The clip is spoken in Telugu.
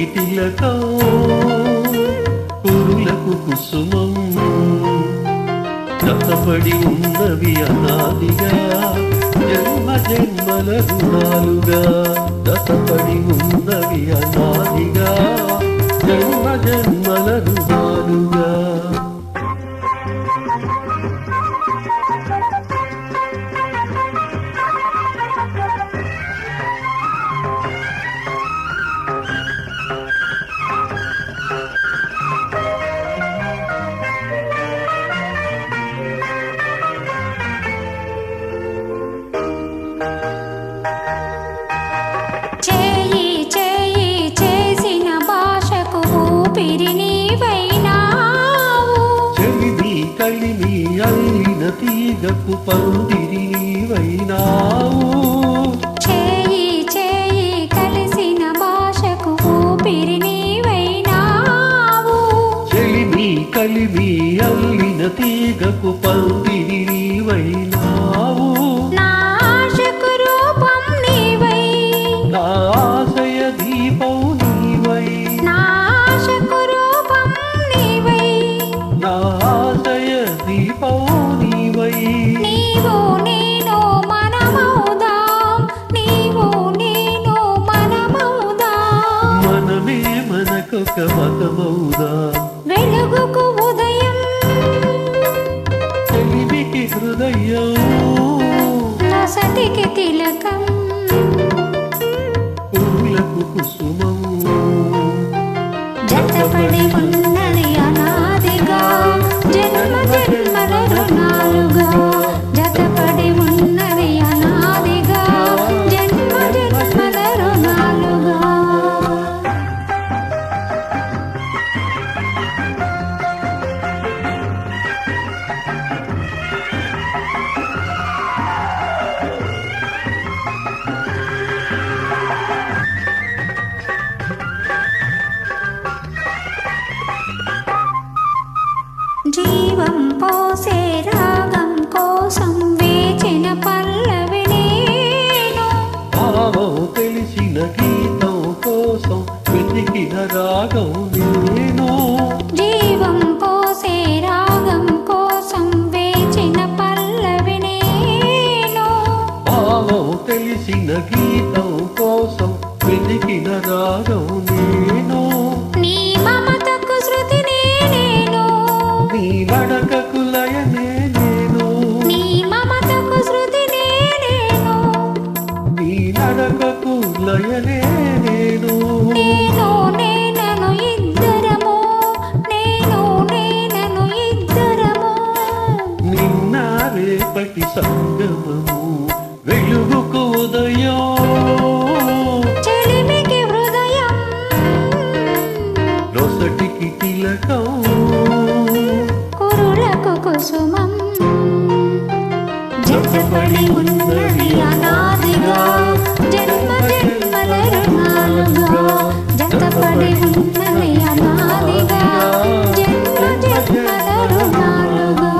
నొసటికి పురులకు కుసుమం. కథపడి ఉన్నవి అనాదిగా జన్మ జన్మల గుణాలుగా కథపడి ఉన్నవి అనాదిగా జన్మ జన్మల గుణాలు అల్లిన తీగకు పందిరి నీవైనావు చేయి చేయి కలిసిన భాషకు ఊపిరి నీవైనావు. చెలిమి కలిమి అల్లిన తీగకు పందిరి హృదయం నొసటికి తిలకం. పూలకు కుసుమం. జతపడి ఉన్నది అనాదిగా. జన్మ జీవం పోసే రాగం కోసం వేచిన పల్లవి నేను. భావం తెలిసిన గీతం కోసం వెతికిన రాగం నేను. జీవం పోసే రాగం కోసం వేచిన పల్లవి నేను. భావం తెలిసిన గీతం కోసం వెతికిన రాగం నేను. కుసుమం జతపడి ఉన్నది అనాదిగా జన్మ జన్మల రుణాలుగా జతపడి ఉన్నది అనాదిగా జన్మ జన్మల రుణాలుగా